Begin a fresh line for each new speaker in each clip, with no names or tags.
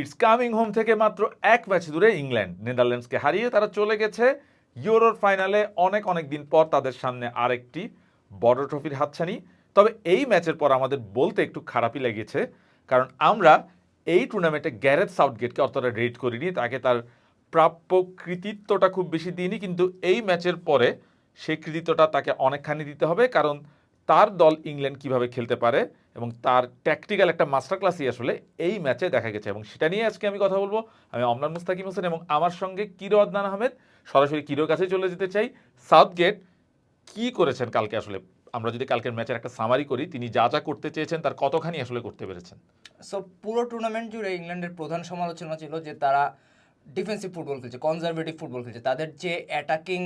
It's coming home থেকে মাত্র এক ম্যাচ দূরে ইংল্যান্ড নেদারল্যান্ডসকে হারিয়ে তারা চলে গেছে ইউরোর ফাইনালে অনেক অনেক দিন পর তাদের সামনে আরেকটি বড় ট্রফির হাতছানি। তবে এই ম্যাচের পর আমাদের বলতে একটু খারাপই লেগেছে, কারণ আমরা এই টুর্নামেন্টে গ্যারেথ সাউথগেটকে অতটা রেট করিনি, তাকে তার প্রাপ্য কৃতিত্বটা খুব বেশি দিইনি, কিন্তু এই ম্যাচের পরে সেই কৃতিত্বটা তাকে অনেকখানি দিতে হবে, কারণ তার দল ইংল্যান্ড কীভাবে খেলতে পারে এবং তার ট্যাকটিক্যাল একটা মাস্টার ক্লাসই আসলে এই ম্যাচে দেখা গেছে। এবং সেটা নিয়ে আজকে আমি কথা বলব। আমি অমরান মুস্তাকিম হোসেন এবং আমার সঙ্গে কিরো আদনান আহমেদ। সরাসরি কিরোর কাছে চলে যেতে চাই। সাউথগেট কি করেছেন কালকে আসলে? আমরা যদি কালকের ম্যাচের একটা সামারি করি, তিনি যা যা করতে চেয়েছেন তার কতখানি আসলে করতে পেরেছেন?
সো পুরো টুর্নামেন্ট জুড়ে ইংল্যান্ডের প্রধান সমালোচনা ছিল যে তারা ডিফেন্সিভ ফুটবল খেলছে কনজারভেটিভ ফুটবল খেলছে। তাদের যে অ্যাটাকিং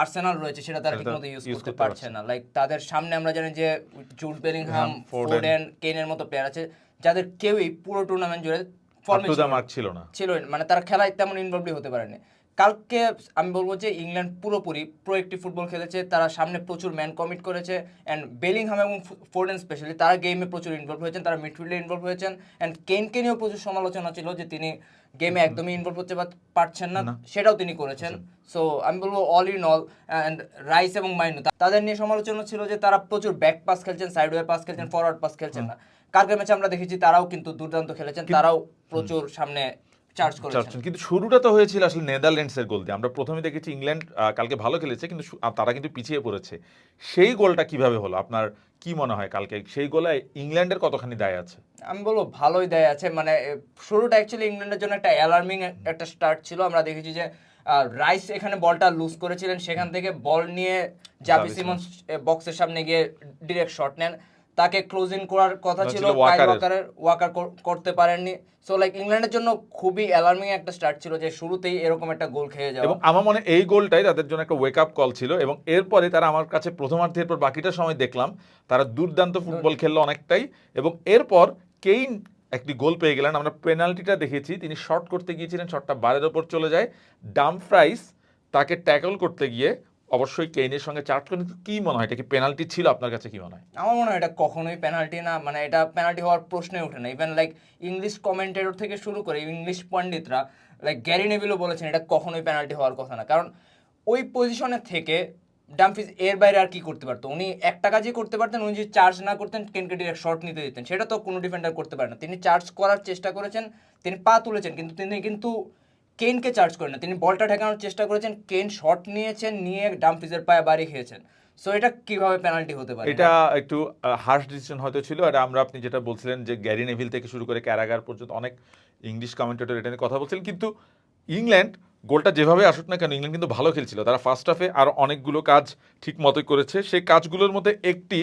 আর্সেনাল রয়েছে সেটা তারা ঠিকমতো ইউজ করতে পারছে না। লাইক তাদের সামনে আমরা জানি যে জুড বেলিংহাম
ফোর্ডেন।
ফোর্ডেন কেনের মতো প্লেয়ার আছে যাদের কেউই পুরো টুর্নামেন্ট জুড়ে ফর্মে
ছিল না।
ছিল মানে তারা খেলায় তেমন ইনভলভলি হতে পারেনি। কালকে আমি বলব যে ইংল্যান্ড পুরোপুরি প্রোয়েক্টিভ ফুটবল খেলেছে তারা সামনে প্রচুর ম্যান কমিট করেছে অ্যান্ড বেলিংহাম এবং ফোর্ডেন স্পেশালি তারা গেমে প্রচুর ইনভলভ হয়েছেন তারা মিডফিল্ডে ইনভলভ হয়েছেন অ্যান্ড কেনকে নিয়েও প্রচুর সমালোচনা ছিল যে তিনি গেমে একদমই ইনভলভ হতে পার- পারছেন না সেটাও তিনি করেছেন। সো আমি বলব all in all and Rice এবং মাইনু তাদের নিয়ে সমালোচনা ছিল যে তারা প্রচুর ব্যাক পাস খেলছেন সাইড ওয়ে পাস খেলছেন ফরওয়ার্ড পাস খেলছেন না। কালকের ম্যাচে আমরা দেখেছি তারাও কিন্তু দুর্দান্ত খেলেছেন তারাও প্রচুর সামনে চার্জ করেছেন।
কিন্তু শুরুটা তো হয়েছিল আসলে নেদারল্যান্ডসের গোল দিয়ে আমরা প্রথমে দেখেছি ইংল্যান্ড কালকে ভালো খেলেছে কিন্তু তারা কিন্তু পিছিয়ে পড়েছে। সেই গোলটা কীভাবে হলো? আপনার কি মনে হয় কালকে? সেই গোলে ইংল্যান্ডের কতখানি দায় আছে?
আমি বলব ভালোই দেয় আছে। মানে শুরুটা অ্যাকচুয়ালি ইংল্যান্ডের জন্য একটা অ্যালার্মিং একটা স্টার্ট ছিল। আমরা দেখেছি যে রাইস এখানে বলটা লুজ করেছিলেন। সেখান থেকে বল নিয়ে জাবি
জাভি
সিমন্স বক্সের সামনে গিয়ে ডিরেক্ট শট নেন। তাকে ক্লোজ ইন করার কথা ছিল
ছিল ওয়াকারের।
ওয়াকার করতে পারেননি। সো লাইক ইংল্যান্ডের জন্য খুবই অ্যালার্মিং একটা স্টার্ট ছিল যে শুরুতেই এরকম একটা গোল খেয়ে যাওয়া।
এবং আমার মনে এই গোলটাই তাদের জন্য একটা ওয়েক আপ কল ছিল এবং এরপরে তারা আমার কাছে প্রথমার্ধের পর বাকিটা সময় দেখলাম তারা দুর্দান্ত ফুটবল খেললো অনেকটাই এবং এরপর কেইন একটি গোল পেয়ে গেলেন। আমরা পেনাল্টিটা দেখেছি তিনি শর্ট করতে গিয়েছিলেন শটটা বারের ওপর চলে যায়। ডাম ফ্রাইস তাকে ট্যাকল করতে গিয়ে অবশ্যই কেইনের সঙ্গে চার্জ করে কিন্তু কি মনে হয়? এটা কি পেনাল্টি ছিল? আপনার কাছে কি মনে হয়?
আমার মনে হয় এটা কখনোই পেনাল্টি না মানে এটা পেনাল্টি হওয়ার প্রশ্নই ওঠে না। ইভেন লাইক ইংলিশ কমেন্টেটর থেকে শুরু করে ইংলিশ পণ্ডিতরা লাইক গ্যারি নেভিলও বলেছেন এটা কখনোই পেনাল্টি হওয়ার কথা না। কারণ ওই পজিশনে থেকে ডামফিজ এর বাইরে আর কি করতে পারতো? উনি একটা কাজই করতে পারতেন, উনি যদি চার্জ না করতেন কেনকে ডিরেক্ট শট নিতে দিতেন। সেটা তো কোনো ডিফেন্ডার করতে পারে না। তিনি চার্জ করার চেষ্টা করেছেন, তিনি পা তুলেছেন, কিন্তু তিনি কিন্তু কেনকে চার্জ করেন না? তিনি বলটা ঠেকানোর চেষ্টা করেছেন, কেন শট নিয়েছেন, নিয়ে ডামফিজের পায়ে বাড়ি খেয়েছেন। সো এটা কীভাবে পেনাল্টি হতে পারে?
এটা একটু হার্শ ডিসিশন হয়তো ছিল, আর আমরা আপনি যেটা বলছিলেন যে গ্যারি নেভিল থেকে শুরু করে ক্যারাগার পর্যন্ত অনেক ইংলিশ কমেন্টেটর এটা নিয়ে কথা বলছিলেন, কিন্তু ইংল্যান্ড গোলটা যেভাবে আসুক না কেন, ইংল্যান্ড কিন্তু ভালো খেলছিল। তারা ফার্স্ট হাফে আর অনেকগুলো কাজ ঠিক মতোই করেছে। সেই কাজগুলোর মধ্যে একটি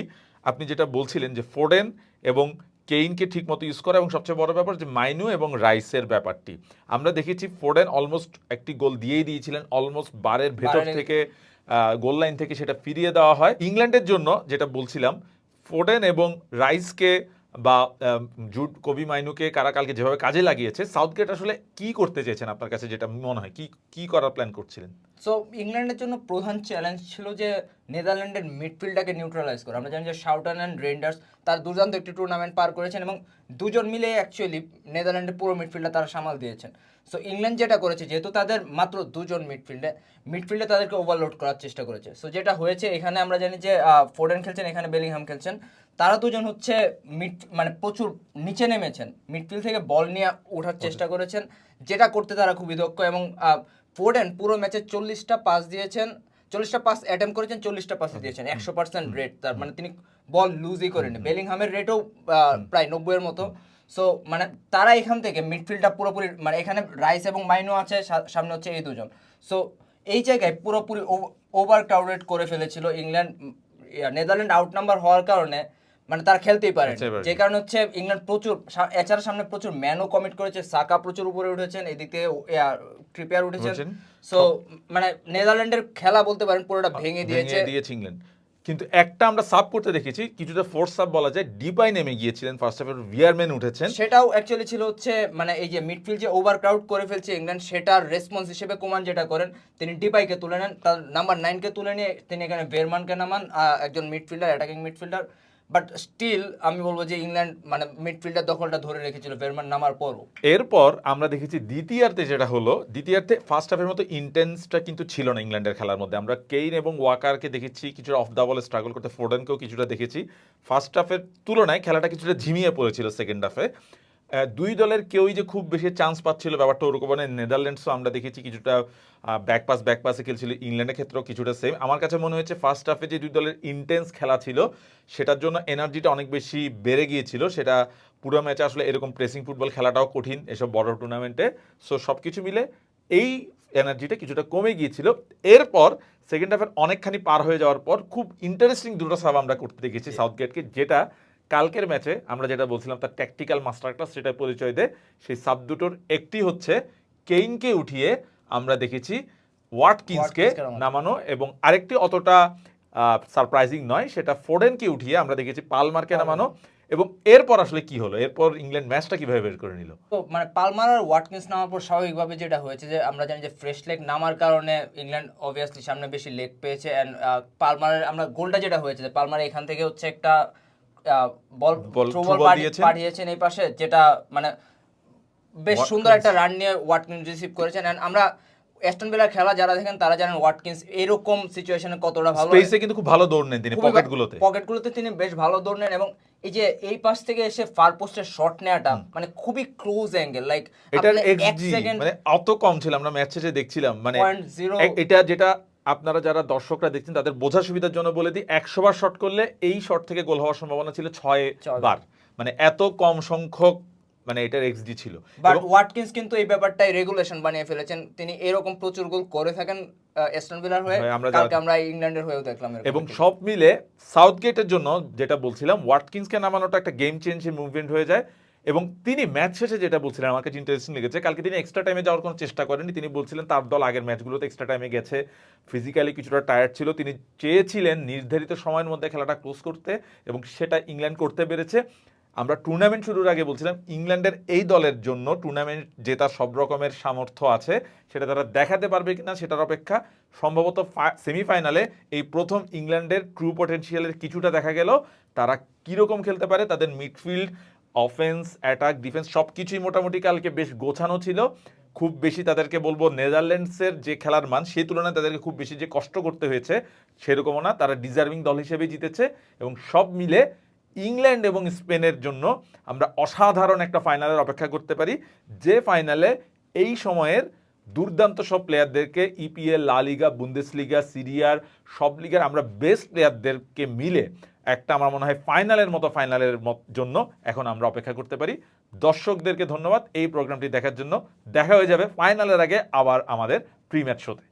আপনি যেটা বলছিলেন যে ফোডেন এবং কেইনকে ঠিক মতো ইউজ করা এবং সবচেয়ে বড় ব্যাপার যে মাইনু এবং রাইসের ব্যাপারটি। আমরা দেখেছি ফোডেন অলমোস্ট একটি গোল দিয়েই দিয়েছিলেন অলমোস্ট বারের ভেতর থেকে গোল লাইন থেকে সেটা ফিরিয়ে দেওয়া হয়। ইংল্যান্ডের জন্য যেটা বলছিলাম ফোডেন এবং রাইসকে বা জুট কবি মাইনুকে কারা কালকে যেভাবে কাজে লাগিয়েছে সাউথ গেট আসলে কি করতে চেয়েছেন আপনার কাছে যেটা মনে হয়? কি কি করার প্ল্যান করছিলেন?
সো ইংল্যান্ডের জন্য প্রধান চ্যালেঞ্জ ছিল যে নেদারল্যান্ডের মিডফিল্ডটাকে নিউট্রালাইজ করা। আমরা জানি যে শাউটান অ্যান্ড রেন্ডার্স তার দুর্দান্ত একটি টুর্নামেন্ট পার করেছেন এবং দুজন মিলে অ্যাকচুয়ালি নেদারল্যান্ডের পুরো মিডফিল্ডটা তারা সামাল দিয়েছেন। সো ইংল্যান্ড যেটা করেছে যেহেতু তাদের মাত্র দুজন মিডফিল্ডে মিডফিল্ডে তাদেরকে ওভারলোড করার চেষ্টা করেছে। সো যেটা হয়েছে এখানে আমরা জানি যে ফোর্ডেন খেলছেন এখানে বেলিংহাম খেলছেন। তারা দুজন হচ্ছে মিড মানে প্রচুর নিচে নেমেছেন। মিডফিল্ড থেকে বল নিয়ে ওঠার চেষ্টা করেছেন যেটা করতে তারা খুবই দক্ষ এবং ফোর্ডেন পুরো ম্যাচে চল্লিশটা পাস দিয়েছেন চল্লিশটা পাস অ্যাটেম্প করেছেন চল্লিশটা পাস দিয়েছেন। একশো পার্সেন্ট রেট তার মানে তিনি বল লুজই করেনি বেলিংহামের রেটও প্রায় নব্বইয়ের মতো। সো মানে তারা এখান থেকে মিডফিল্ডটা পুরোপুরি মানে এখানে রাইস এবং মাইনো আছে সামনে হচ্ছে এই দুজন। সো এই জায়গায় পুরোপুরি ওভার ক্রাউডেড করে ফেলেছিল ইংল্যান্ড নেদারল্যান্ড আউট নাম্বার হওয়ার কারণে মানে তারা খেলতেই পারে যে কারণে হচ্ছে ইংল্যান্ড প্রচুর এছাড়া সামনে প্রচুর ম্যানও কমিট করেছে সাকা প্রচুর উপরে উঠেছেন এদিকে ট্রিপিয়ার উঠেছেন। সো মানে নেদারল্যান্ডের খেলা বলতে পারেন পুরোটা ভেঙে দিয়েছে
ভেঙে দিয়েছে। ইংল্যান্ড কিন্তু একটা আমরা সাব করতে দেখেছি, কিছুটা ফোর্স সাব বলা যায় ডিপাই নেমে গিয়েছিলেন ফার্স্ট হাফের ভিয়ারম্যান উঠেছেন।
সেটাও অ্যাকচুয়ালি ছিল হচ্ছে মানে এই যে মিডফিল্ড যে ওভার ক্রাউড করে ফেলছে ইংল্যান্ড সেটার রেসপন্স হিসেবে কুমান যেটা করেন, তিনি ডিপাইকে তুলে নেন, তার নাম্বার নাইনকে তুলে নিয়ে তিনি এখানে বেরমানকে নামান একজন midfielder attacking midfielder but still আমি বলব যে ইংল্যান্ড মানে মিডফিল্ডার দখলটা ধরে রেখেছিল বেরমান নামার পরও।
এরপর আমরা দেখেছি দ্বিতীয়ার্ধে যেটা হলো, দ্বিতীয়ার্ধে ফার্স্ট হাফের মতো ইন্টেন্সটা কিন্তু ছিল না ইংল্যান্ডের খেলার মধ্যে। আমরা কেইন এবং ওয়াকারকে দেখেছি, কিছুটা অফ দ্য বলে স্ট্রাগল করতে ফোর্ডেনকেও কিছুটা দেখেছি। ফার্স্ট হাফের তুলনায় খেলাটা কিছুটা ঝিমিয়ে পড়েছিল সেকেন্ড হাফে দুই দলের কেউই যে খুব বেশি চান্স পাচ্ছিল ব্যাপারটা ওরকম মানে নেদারল্যান্ডসও আমরা দেখেছি কিছুটা ব্যাকপাস ব্যাকপাসে ব্যাক খেলছিল। ইংল্যান্ডের ক্ষেত্রেও কিছুটা সেম আমার কাছে মনে হয়েছে ফার্স্ট হাফে যে দুই দলের ইন্টেন্স খেলা ছিল সেটার জন্য এনার্জিটা অনেক বেশি বেড়ে গিয়েছিল। সেটা পুরো ম্যাচে আসলে এরকম প্রেসিং ফুটবল খেলাটাও কঠিন এসব বড় টুর্নামেন্টে সো সব কিছু মিলে এই এনার্জিটা কিছুটা কমে গিয়েছিল। এরপর সেকেন্ড হাফের অনেকখানি পার হয়ে যাওয়ার পর খুব ইন্টারেস্টিং দুটো সাব আমরা করতে দেখেছি সাউথগেটকে যেটা কালকের ম্যাচে আমরা যেটা বলছিলাম তার ট্যাকটিক্যাল মাস্টার ক্লাস সেটা পরিচয় দেয় সেই সাব দুটোর একটি হচ্ছে কেইনকে উঠিয়ে আমরা দেখেছি ওয়াটকিন্সকে
নামানো।
এবং আরেকটি অতটা সারপ্রাইজিং নয় সেটা ফোর্ডেনকে উঠিয়ে আমরা দেখেছি পালমারকে নামানো এবং এরপর আসলে কি হলো? এরপর ইংল্যান্ড ম্যাচটা কীভাবে বের করে নিল?
তো মানে পালমার আর ওয়াটকিন্স নামার পর স্বাভাবিকভাবে যেটা হয়েছে যে আমরা জানি যে ফ্রেশ লেগ নামার কারণে ইংল্যান্ড অবভিয়াসলি সামনে বেশি লেগ পেয়েছে অ্যান্ড পালমারের আমরা গোলটা যেটা হয়েছে যে পালমার এখান থেকে হচ্ছে একটা বল। পাঠিয়েছেন এই পাশে যেটা মানে বেশ সুন্দর একটা রান নিয়ে ওয়াটকিন্স রিসিভ করেছেন। অ্যান্ড আমরা অ্যাস্টন ভিলার খেলা যারা দেখেন তারা জানেন ওয়াটকিন্স এরকম সিচুয়েশনে কতটা ভালো
স্পেসে কিন্তু খুব ভালো দৌড় নেন তিনি পকেটগুলোতে
পকেটগুলোতে তিনি বেশ ভালো দৌড় নেন এবং এই যে এই পাশ থেকে এসে ফার পোস্টের শট নেওয়াটা মানে খুবই ক্লোজ অ্যাঙ্গেল লাইক এক
এক্সজি মানে অত কম ছিল আমরা ম্যাচ শেষে দেখছিলাম মানে এটা যেটা আপনারা যারা দর্শকরা দেখছেন তাদের বোঝার সুবিধার জন্য বলে দিই একশো বার শট করলে এই শট থেকে গোল হওয়ার সম্ভাবনা ছিল ছয় বার। মানে এত কম সংখ্যক মানে এটার এক্সজি ছিল।
বাট ওয়াটকিন্স কিন্তু এই ব্যাপারটাই রেগুলেশন বানিয়ে ফেলেছেন। তিনি এরকম প্রচুর গোল করে থাকেন এস্টন ভিলার হয়ে।
আমরা
কালকে আমরা ইংল্যান্ডের হয়েও দেখলাম
এবং সব মিলে সাউথগেটের জন্য যেটা বলছিলাম ওয়াটকিন্সকে নামানোটা একটা গেম চেঞ্জের মুভমেন্ট হয়ে যায়। এবং তিনি ম্যাচ শেষে যেটা বলছিলেন আমার কাছে ইন্টারেস্টিং লেগেছে, কালকে তিনি এক্সট্রা টাইমে যাওয়ার কোনো চেষ্টা করেনি তিনি বলছিলেন, তার দল আগের ম্যাচগুলোতে এক্সট্রা টাইমে গেছে। ফিজিক্যালি কিছুটা টায়ার্ড ছিল। তিনি চেয়েছিলেন নির্ধারিত সময়ের মধ্যে খেলাটা ক্লোজ করতে এবং সেটা ইংল্যান্ড করতে পেরেছে। আমরা টুর্নামেন্ট শুরুর আগে বলছিলাম, ইংল্যান্ডের এই দলের জন্য টুর্নামেন্ট জেতার সব রকমের সামর্থ্য আছে। সেটা তারা দেখাতে পারবে কিনা সেটার অপেক্ষা। সম্ভবত সেমিফাইনালে এই প্রথম ইংল্যান্ডের ট্রু পটেনশিয়ালের কিছুটা দেখা গেল। তারা কীরকম খেলতে পারে, তাদের মিডফিল্ড অফেন্স অ্যাটাক ডিফেন্স সব কিছুই মোটামুটি কালকে বেশ গোছানো ছিল। খুব বেশি তাদেরকে বলব নেদারল্যান্ডসের যে খেলার মান, সেই তুলনায় তাদেরকে খুব বেশি যে কষ্ট করতে হয়েছে, সেরকমও না। তারা ডিজার্ভিং দল হিসেবে জিতেছে এবং সব মিলে ইংল্যান্ড এবং স্পেনের জন্য আমরা অসাধারণ একটা ফাইনালের অপেক্ষা করতে পারি, যে ফাইনালে এই সময়ের দুর্দান্ত সব প্লেয়ারদেরকে E ইপিএল লা লিগা, বুন্দেসলিগা, সিরিয়ার সব লিগার আমরা বেস্ট প্লেয়ারদেরকে মিলে একটা আমার মনে হয় ফাইনালের মতো ফাইনালের জন্য এখন আমরা অপেক্ষা করতে পারি। দর্শকদেরকে ধন্যবাদ এই প্রোগ্রামটি দেখার জন্য। দেখা হয়ে যাবে ফাইনালের আগে আবার আমাদের প্রি ম্যাচ শোতে।